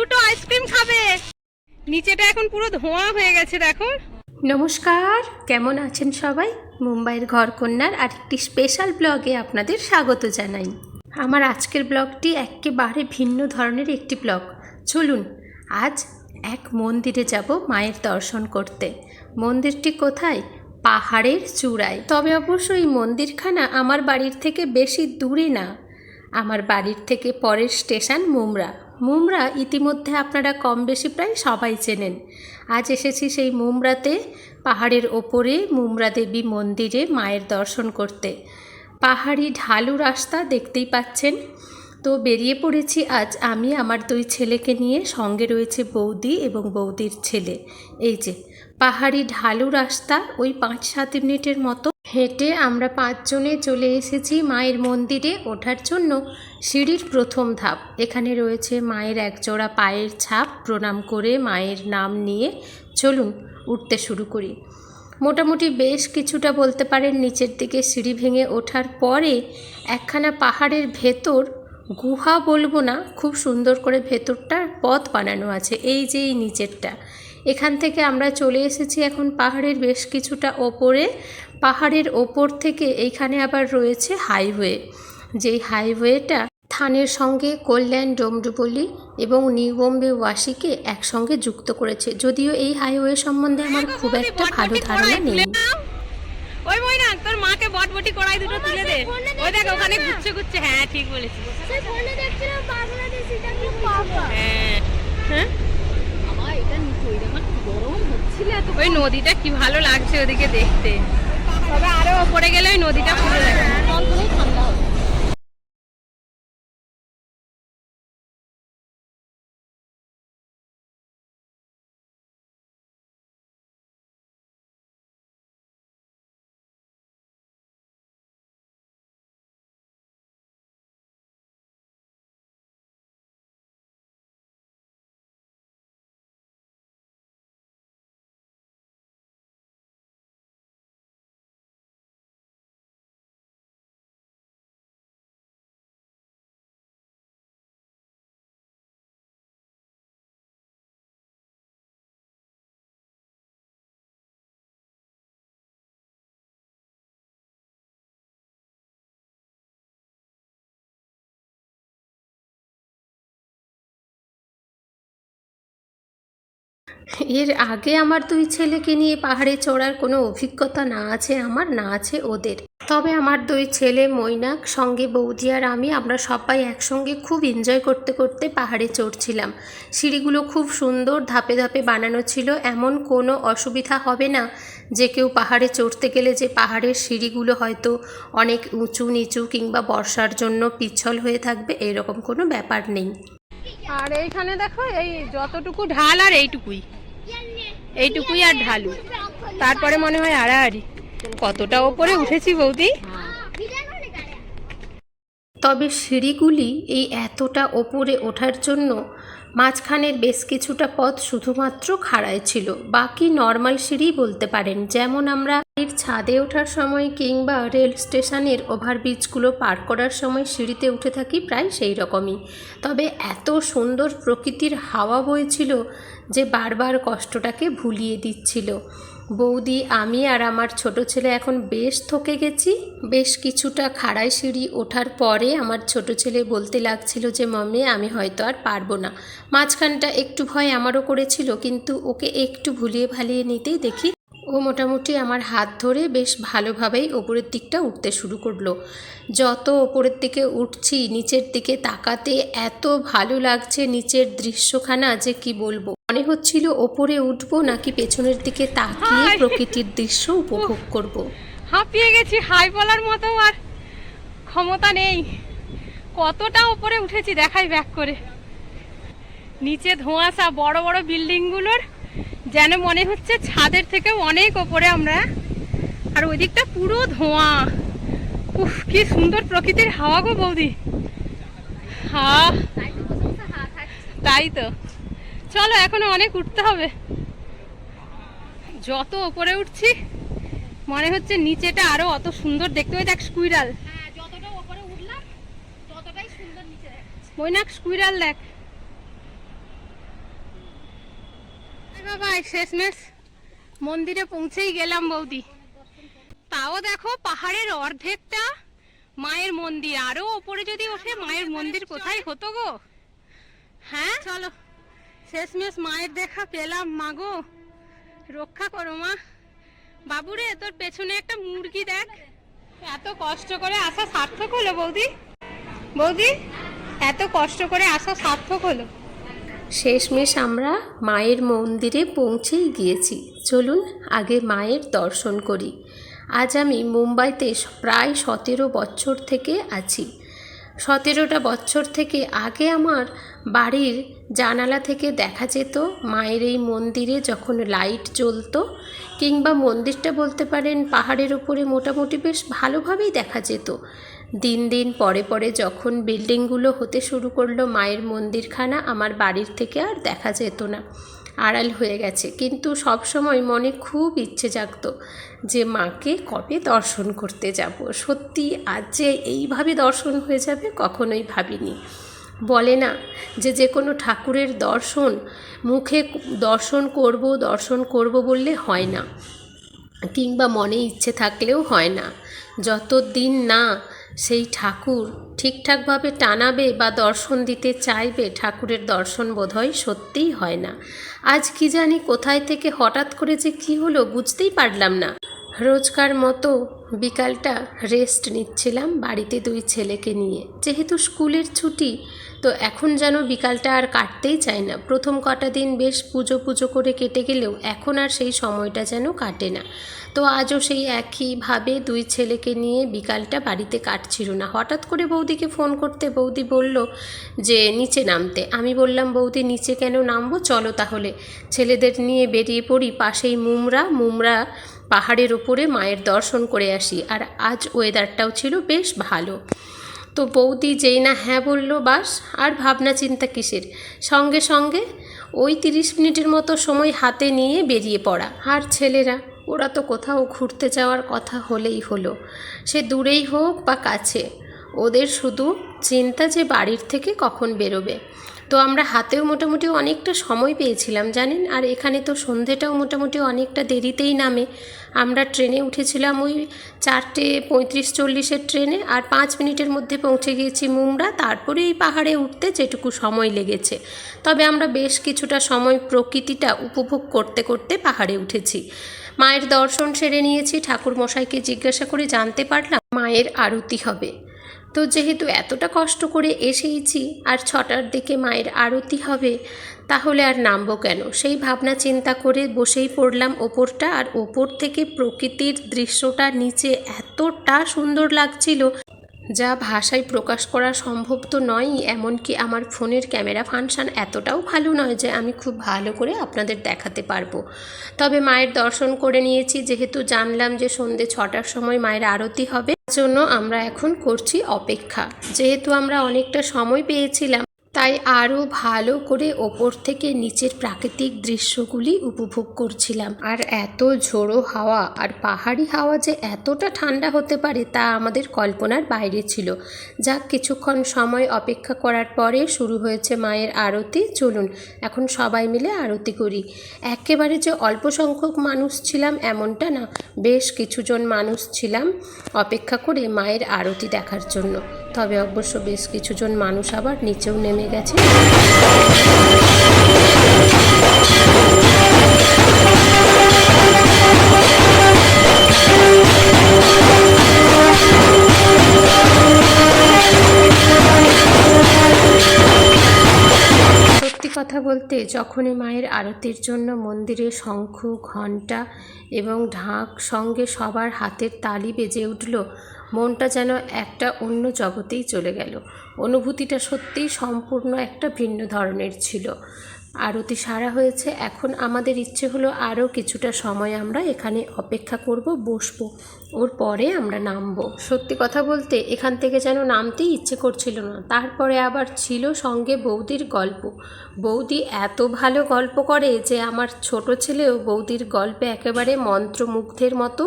দুটো আইসক্রিম খাবে। নিচেটা এখন পুরো ধোঁয়া হয়ে গেছে, দেখো। নমস্কার, কেমন আছেন সবাই? মুম্বাইয়ের ঘরকন্যার আরেকটি স্পেশাল ব্লগে আপনাদের স্বাগত জানাই। আমার আজকের ব্লগটি একেবারে ভিন্ন ধরনের একটি ব্লগ চলুন, আজ এক মন্দিরে যাব মায়ের দর্শন করতে। মন্দিরটি কোথায়? পাহাড়ের চূড়ায়। তবে অবশ্য এই মন্দিরখানা আমার বাড়ির থেকে বেশি দূরে না। আমার বাড়ির থেকে পরের স্টেশন মুমরা। মুমরা ইতিমধ্যে আপনারা কম বেশি প্রায় সবাই চেনেন। আজ এসেছি সেই মুমরাতে, পাহাড়ের ওপরে মুমরা দেবী মন্দিরে মায়ের দর্শন করতে। পাহাড়ি ঢালু রাস্তা দেখতেই পাচ্ছেন। তো বেরিয়ে পড়েছি আজ আমি আমার দুই ছেলেকে নিয়ে। সঙ্গে রয়েছে বৌদি এবং বৌদির ছেলে। এই যে, পাহাড়ি ঢালু রাস্তা ওই পাঁচ সাত মিনিটের মতো হেঁটে আমরা পাঁচজনে চলে এসেছি মায়ের মন্দিরে ওঠার জন্য সিঁড়ির প্রথম ধাপ। এখানে রয়েছে মায়ের একজোড়া পায়ের ছাপ। প্রণাম করে মায়ের নাম নিয়ে চলুন উঠতে শুরু করি। মোটামুটি বেশ কিছুটা বলতে পারেন নিচের দিকে সিঁড়ি ভেঙে ওঠার পরে একখানা পাহাড়ের ভেতর গুহা বলব না, খুব সুন্দর করে ভেতরটা পথ বানানো আছে, এই যে এই নিচেরটা। এখান থেকে আমরা চলে এসেছি এখন পাহাড়ের বেশ কিছুটা ওপরে। পাহাড়ের ওপর থেকে এইখানে আবার রয়েছে হাইওয়ে। যেই হাইওয়েটা থানের সঙ্গে কল্যাণ ডোমডুবলি এবং নিউ বোম্বে ওয়াশিকে একসঙ্গে যুক্ত করেছে। যদিও এই হাইওয়ে সম্বন্ধে আমার খুব একটা ভালো ধারণা নেই। ওই বই তোর মাকে বটবটি কড়াই দুটো তুলে দে। ওই দেখ ওখানে ঘুরছে ঘুরছে। হ্যাঁ ঠিক বলেছিস। ফোনে দেখছিলাম বাংলাদেশ এটা কি পাবা হ্যাঁ। হ্যাঁ? ওই নদীটা কি ভালো লাগছে ওদিকে দেখতে। তবে আরও ওপরে গেলে ওই নদীটা পুরো দেখা এর আগে আমার দুই ছেলেকে নিয়ে পাহাড়ে চড়ার কোনো অভিজ্ঞতা না আছে আমার, না আছে ওদের। তবে আমার দুই ছেলে মৈনাক, সঙ্গে বৌদি আর আমি, আমরা সবাই একসঙ্গে খুব এনজয় করতে করতে পাহাড়ে চড়ছিলাম। সিঁড়িগুলো খুব সুন্দর, ধাপে ধাপে বানানো ছিল। এমন কোনো অসুবিধা হবে না যে কেউ পাহাড়ে চড়তে গেলে যে পাহাড়ের সিঁড়িগুলো হয়তো অনেক উঁচু নিচু কিংবা বর্ষার জন্য পিচ্ছল হয়ে থাকবে, এরকম কোনো ব্যাপার নেই। আর এইখানে দেখো, এই যতটুকু ঢাল আর এইটুকুই। এইটুকুই আর ঢালু। তারপরে মনে হয় আড়াআড়ি। কতটা ওপরে উঠেছি বৌদি? তবে সিঁড়িগুলি এই এতটা ওপরে ওঠার জন্য মাঝখানের বেশ কিছুটা পথ শুধুমাত্র খাড়ায় ছিল। বাকি নর্মাল সিঁড়ি বলতে পারেন, যেমন আমরা এর ছাদে ওঠার সময় কিংবা রেল স্টেশনের ওভারব্রিজগুলো পার করার সময় সিঁড়িতে উঠে থাকি প্রায় সেই রকমই। তবে এত সুন্দর প্রকৃতির হাওয়া বইছিল যে বারবার কষ্টটাকে ভুলিয়ে দিচ্ছিল। বৌদি, আমি আর আমার ছোট ছেলে এখন বেশ থকে গেছি। বেশ কিছুটা খাড়াই সিঁড়ি ওঠার পরে আমার ছোট ছেলে বলতে লাগছিল যে, মাম্মি, আমি হয়তো আর পারব না। মাঝখানটা একটু ভয় আমারও করেছিল, কিন্তু ওকে একটু ভুলিয়ে ভালিয়ে নিতেই দেখি ও মোটামুটি আমার হাত ধরে বেশ ভালোভাবেই ওপরের দিকটা উঠতে শুরু করল। যত ওপরের দিকে উঠছি নিচের দিকে তাকাতে এত ভালো লাগছে নিচের দৃশ্যখানা যে কি বলব। মনে হচ্ছিল ওপরে উঠবো নাকি পেছনের দিকে তাকিয়ে প্রকৃতির দৃশ্য উপভোগ করব। হাঁপিয়ে গেছি হাই বলার মতো আর ক্ষমতা নেই। কতটা ওপরে উঠেছি দেখাই ব্যাক করে। নিচে ধোঁয়াশা বড় বড় বিল্ডিংগুলোর যেন মনে হচ্ছে ছাদের থেকেও অনেক ওপরে আমরা। আর ওই দিকটা পুরো ধোঁয়া। উফ কি সুন্দর প্রকৃতির হাওয়া গো বৌদি। হা। তাই তো। চলো এখনও অনেক উঠতে হবে। যত ওপরে উঠছি মনে হচ্ছে নিচেটা আরও অত সুন্দর দেখতে। ওই দেখ স্কুইরাল। হ্যাঁ মৈনাক স্কুইরাল দেখ। বাবা শেষমেশ মন্দিরে পৌঁছেই গেলাম বৌদি। তাও দেখো পাহাড়ের অর্ধেকটা মায়ের মন্দির। আরও ওপরে যদি ওঠে মায়ের মন্দির কোথায় হতো গো? হ্যাঁ? চলো, শেষমেশ মায়ের দেখা পেলাম মাগো রক্ষা করো মা। বাবুরে, তোর পেছনে একটা মুরগি দেখ। এত কষ্ট করে আসা সার্থক হলো বৌদি। বৌদি, এত কষ্ট করে আসা সার্থক হলো। শেষমেশ আমরা মায়ের মন্দিরে পৌঁছেই গিয়েছি। চলুন আগে মায়ের দর্শন করি। আজ আমি মুম্বাইতে প্রায় সতেরো বছর থেকে আছি। সতেরোটা বছর থেকে আগে আমার বাড়ির জানালা থেকে দেখা যেত মায়ের এই মন্দিরে যখন লাইট জ্বলতো, কিংবা মন্দিরটা বলতে পারেন পাহাড়ের উপরে মোটামুটি বেশ ভালোভাবেই দেখা যেত। দিন দিন পরে পরে যখন বিল্ডিংগুলো হতে শুরু করল মায়ের মন্দিরখানা, আমার বাড়ির থেকে আর দেখা যেত না। আড়াল হয়ে গেছে। কিন্তু সব সময় মনে খুব ইচ্ছে জাগত যে মাকে কবে দর্শন করতে যাব। সত্যি আজ যে এইভাবে দর্শন হয়ে যাবে কখনোই ভাবিনি। বলে না যে যে কোনো ঠাকুরের দর্শন, মুখে দর্শন করব দর্শন করব বললে হয় না। কিংবা মনে ইচ্ছে থাকলেও হয় না। যত দিন না সেই ঠাকুর ঠিকঠাকভাবে টানাবে বা দর্শন দিতে চাইবে, ঠাকুরের দর্শন বোধহয় সত্যিই হয় না। আজ কি জানি কোথায় থেকে হঠাৎ করে যে কি হলো বুঝতেই পারলাম না। রোজকার মতো বিকালটা রেস্ট নিচ্ছিলাম বাড়িতে দুই ছেলেকে নিয়ে। যেহেতু স্কুলের ছুটি তো এখন যেন বিকালটা আর কাটতেই চায় না। প্রথম কটা দিন বেশ পুজো পুজো করে কেটে গেলেও এখন আর সেই সময়টা যেন কাটে না। তো আজও সেই একইভাবে দুই ছেলেকে নিয়ে বিকালটা বাড়িতে কাটছিল না। হঠাৎ করে বৌদিকে ফোন করতে বৌদি বলল যে, নিচে নামতে। আমি বললাম, বৌদি, নিচে কেন নামবো? চলো তাহলে। ছেলেদের নিয়ে বেরিয়ে পড়ি পাশেই মুমরা। মুমরা পাহাড়ের ওপরে মায়ের দর্শন করে আসি। আর আজ ওয়েদারটাও ছিল বেশ ভালো। তো বৌদি যেই না হ্যাঁ বলল, বাস, আর ভাবনা চিন্তা কিসের? সঙ্গে সঙ্গে ওই তিরিশ মিনিটের মতো সময় হাতে নিয়ে বেরিয়ে পড়া। আর ছেলেরা, ওরা তো কোথাও ঘুরতে যাওয়ার কথা হলেই হলো। সে দূরেই হোক বা কাছে ওদের শুধু চিন্তা যে বাড়ির থেকে কখন বেরোবে। তো আমরা হাতেও মোটামুটি অনেকটা সময় পেয়েছিলাম, জানেন? আর এখানে তো সন্ধেটাও মোটামুটি অনেকটা দেরিতেই নামে। আমরা ট্রেনে উঠেছিলাম ওই চারটে পঁয়ত্রিশ চল্লিশের ট্রেনে আর পাঁচ মিনিটের মধ্যে পৌঁছে গিয়েছি মুমরা তারপরে এই পাহাড়ে উঠতে যেটুকু সময় লেগেছে। তবে আমরা বেশ কিছুটা সময় প্রকৃতিটা উপভোগ করতে করতে পাহাড়ে উঠেছি। মায়ের দর্শন সেরে নিয়েছি। ঠাকুর মশাইকে জিজ্ঞাসা করে জানতে পারলাম মায়ের আরতি হবে। তো যেহেতু এতটা কষ্ট করে এসেইছি আর ছটার দিকে মায়ের আরতি হবে, তাহলে আর নামবো কেন? সেই ভাবনা চিন্তা করে বসেই পড়লাম ওপরটা আর ওপর থেকে প্রকৃতির দৃশ্যটা নিচে এতটা সুন্দর লাগছিল যা ভাষায় প্রকাশ করা সম্ভব তো নয়ই, এমনকি আমার ফোনের ক্যামেরা ফাংশান এতটাও ভালো নয় যে আমি খুব ভালো করে আপনাদের দেখাতে পারব। তবে মায়ের দর্শন করে নিয়েছি, যেহেতু জানলাম যে সন্ধে ছটার সময় মায়ের আরতি হবে জন্য আমরা এখন করছি অপেক্ষা। যেহেতু আমরা অনেকটা সময় পেয়েছিলাম তাই আরও ভালো করে ওপর থেকে নিচের প্রাকৃতিক দৃশ্যগুলি উপভোগ করছিলাম। আর এত ঝোড়ো হাওয়া আর পাহাড়ি হাওয়া যে এতটা ঠান্ডা হতে পারে তা আমাদের কল্পনার বাইরে ছিল। যাক, কিছুক্ষণ সময় অপেক্ষা করার পরে শুরু হয়েছে মায়ের আরতি। চলুন, এখন সবাই মিলে আরতি করি। একেবারে যে অল্প সংখ্যক মানুষ ছিলাম এমনটা না। বেশ কিছুজন মানুষ ছিলাম অপেক্ষা করে মায়ের আরতি দেখার জন্য। তবে অবশ্য বেশ কিছুজন মানুষ আবার নিচেও নেমে গেছে। কথা বলতে, যখনই মায়ের আরতির জন্য মন্দিরে শঙ্খ, ঘণ্টা এবং ঢাক সঙ্গে সবার হাতের তালি বেজে উঠল মনটা যেন একটা অন্য জগতেই চলে গেল। অনুভূতিটা সত্যিই সম্পূর্ণ একটা ভিন্ন ধরনের ছিল। আরতি সারা হয়েছে। এখন আমাদের ইচ্ছে হলো আরও কিছুটা সময় আমরা এখানে অপেক্ষা করব, বসবো। ওর পরে আমরা নামবো। সত্যি কথা বলতে এখান থেকে যেন নামতেই ইচ্ছে করছিল না। তারপরে আবার ছিল সঙ্গে বৌদির গল্প। বৌদি এত ভালো গল্প করে যে আমার ছোট ছেলেও বৌদির গল্পে একেবারে মন্ত্রমুগ্ধের মতো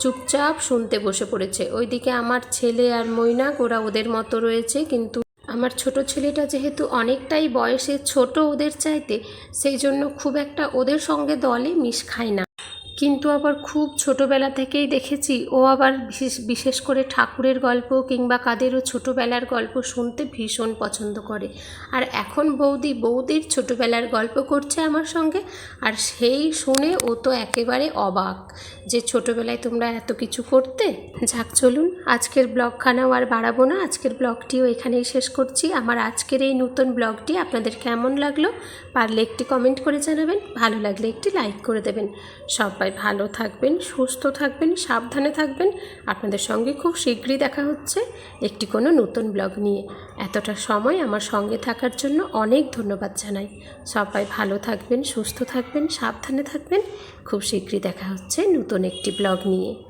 চুপচাপ শুনতে বসে পড়েছে। ওইদিকে আমার ছেলে আর মৈনাক, ওরা ওদের মতো রয়েছে, কিন্তু আমার ছোট ছেলেটা যেহেতু অনেকটাই বয়সে ছোট ওদের চাইতে, সেই জন্য খুব একটা ওদের সঙ্গে দলে মিশ খায় না। কিন্তু আবার খুব ছোটোবেলা থেকেই দেখেছি, ও আবার বিশেষ বিশেষ করে ঠাকুরের গল্প কিংবা কাদেরও ছোটোবেলার গল্প শুনতে ভীষণ পছন্দ করে। আর এখন বৌদি, বৌদির ছোটোবেলার গল্প করছে আমার সঙ্গে, আর সেই শুনে ও তো একেবারে অবাক যে ছোটোবেলায় তোমরা এত কিছু করতে। যাক, চলুন, আজকের ব্লগখানাও আর বাড়াবো না। আজকের ব্লগটিও এখানেই শেষ করছি। আমার আজকের এই নতুন ব্লগটি আপনাদের কেমন লাগল, পারলে একটি কমেন্ট করে জানাবেন, ভালো লাগলে একটি লাইক করে দেবেন। সবাই ভালো থাকবেন, সুস্থ থাকবেন, সাবধানে থাকবেন। আপনাদের সঙ্গে খুব শীঘ্রই দেখা হচ্ছে একটি কোনো নতুন ব্লগ নিয়ে। এতটা সময় আমার সঙ্গে থাকার জন্য অনেক ধন্যবাদ জানাই। সবাই ভালো থাকবেন, সুস্থ থাকবেন, সাবধানে থাকবেন। খুব শীঘ্রই দেখা হচ্ছে নতুন একটি ব্লগ নিয়ে।